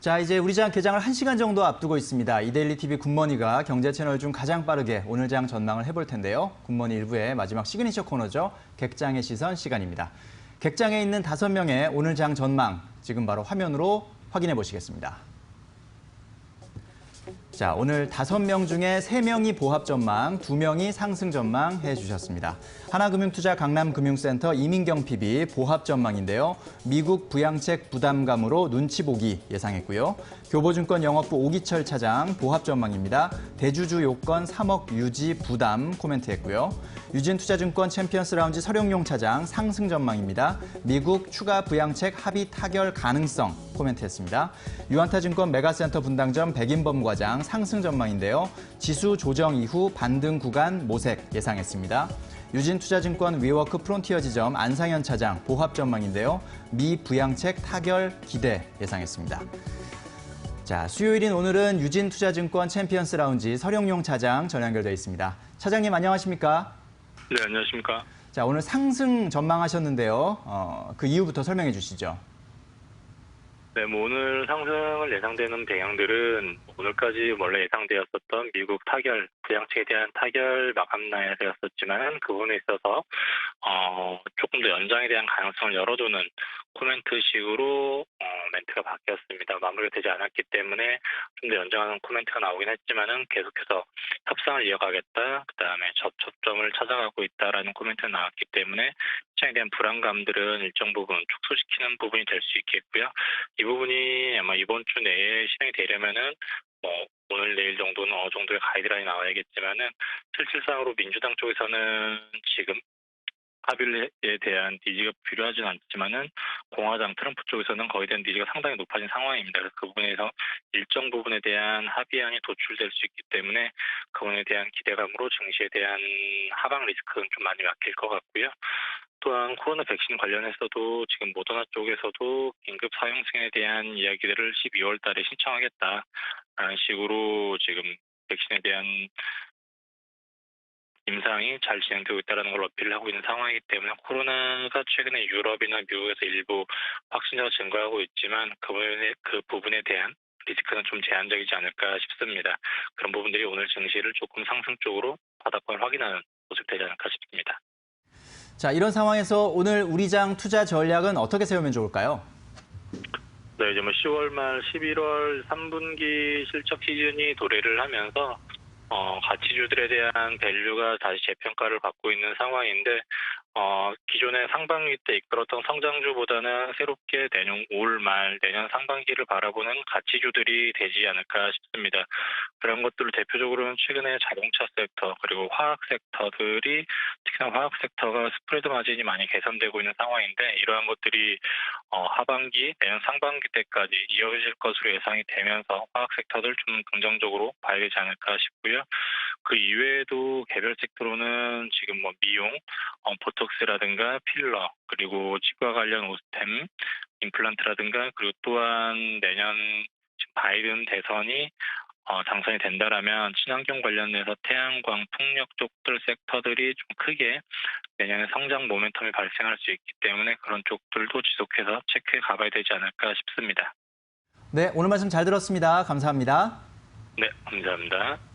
자, 이제 우리 장 개장을 1시간 정도 앞두고 있습니다. 이데일리 TV 굿머니가 경제 채널 중 가장 빠르게 오늘 장 전망을 해볼 텐데요. 굿머니 일부의 마지막 시그니처 코너죠. 객장의 시선 시간입니다. 객장에 있는 다섯 명의 오늘 장 전망 지금 바로 화면으로 확인해 보시겠습니다. 자, 오늘 다섯 명 중에 세 명이 보합 전망, 두 명이 상승 전망 해주셨습니다. 하나금융투자 강남금융센터 이민경 PB 보합 전망인데요. 미국 부양책 부담감으로 눈치 보기 예상했고요. 교보증권 영업부 오기철 차장 보합 전망입니다. 대주주 요건 3억 유지 부담 코멘트했고요. 유진투자증권 챔피언스 라운지 서룡용 차장 상승 전망입니다. 미국 추가 부양책 합의 타결 가능성 코멘트했습니다. 유한타증권 메가센터 분당점 백인범 과장 상승 전망인데요. 지수 조정 이후 반등 구간 모색 예상했습니다. 유진투자증권 위워크 프론티어 지점 안상현 차장 보합 전망인데요. 미 부양책 타결 기대 예상했습니다. 자, 수요일인 오늘은 유진투자증권 챔피언스 라운지 서령용 차장 전화 연결돼 있습니다. 차장님 안녕하십니까? 네, 안녕하십니까. 자, 오늘 상승 전망하셨는데요. 어, 그 이유부터 설명해 주시죠. 네, 뭐 오늘 상승을 예상되는 배경들은 오늘까지 원래 예상되었었던 미국 타결, 부양책에 대한 타결 마감날이었었지만 그 부분에 있어서 어, 조금 더 연장에 대한 가능성을 열어두는 코멘트식으로 어, 멘트가 바뀌었습니다. 마무리가 되지 않았기 때문에 좀 더 연장하는 코멘트가 나오긴 했지만은 계속해서 협상을 이어가겠다. 그 다음에 접촉점을 찾아가고 있다라는 코멘트가 나왔기 때문에 시장에 대한 불안감들은 일정 부분 축소시키는 부분이 될 수 있겠고요. 이 부분이 아마 이번 주 내에 실행이 되려면은 뭐 오늘 내일 정도는 어느 정도의 가이드라인이 나와야겠지만은 실질상으로 민주당 쪽에서는 지금 합의에 대한 니즈가 필요하진 않지만은 공화당 트럼프 쪽에서는 거기에 대한 니즈가 상당히 높아진 상황입니다. 그래서 그 부분에서 일정 부분에 대한 합의안이 도출될 수 있기 때문에 그 부분에 대한 기대감으로 증시에 대한 하방 리스크는 좀 많이 막힐 것 같고요. 또한 코로나 백신 관련해서도 지금 모더나 쪽에서도 긴급 사용 승인에 대한 이야기들을 12월 달에 신청하겠다라는 식으로 지금 백신에 대한 임상이 잘 진행되고 있다는 걸 어필을 하고 있는 상황이기 때문에 코로나가 최근에 유럽이나 미국에서 일부 확진자가 증가하고 있지만 그 부분에, 그 부분에 대한 리스크는 좀 제한적이지 않을까 싶습니다. 그런 부분들이 오늘 증시를 조금 상승 쪽으로 바닥권을 확인하는 모습 되지 않을까 싶습니다. 자, 이런 상황에서 오늘 우리장 투자 전략은 어떻게 세우면 좋을까요? 네, 이제 뭐 10월 말 11월 3분기 실적 시즌이 도래를 하면서 어, 가치주들에 대한 밸류가 다시 재평가를 받고 있는 상황인데 어, 기존의 상반기 때 이끌었던 성장주보다는 새롭게 내년 올말 내년 상반기를 바라보는 가치주들이 되지 않을까 싶습니다. 그런 것들을 대표적으로는 최근에 자동차 섹터 그리고 화학 섹터들이 특히나 화학 섹터가 스프레드 마진이 많이 개선되고 있는 상황인데 이러한 것들이 어, 하반기 내년 상반기 때까지 이어질 것으로 예상이 되면서 화학 섹터들 좀 긍정적으로 봐야 되지 않을까 싶고요. 그 이외에도 개별 섹터로는 지금 뭐 미용, 어, 보톡스라든가 필러 그리고 치과 관련 오스템, 임플란트라든가 그리고 또한 내년 바이든 대선이 어, 당선이 된다라면 친환경 관련해서 태양광, 풍력 쪽들 섹터들이 좀 크게 내년에 성장 모멘텀이 발생할 수 있기 때문에 그런 쪽들도 지속해서 체크해 가봐야 되지 않을까 싶습니다. 네, 오늘 말씀 잘 들었습니다. 감사합니다. 네, 감사합니다.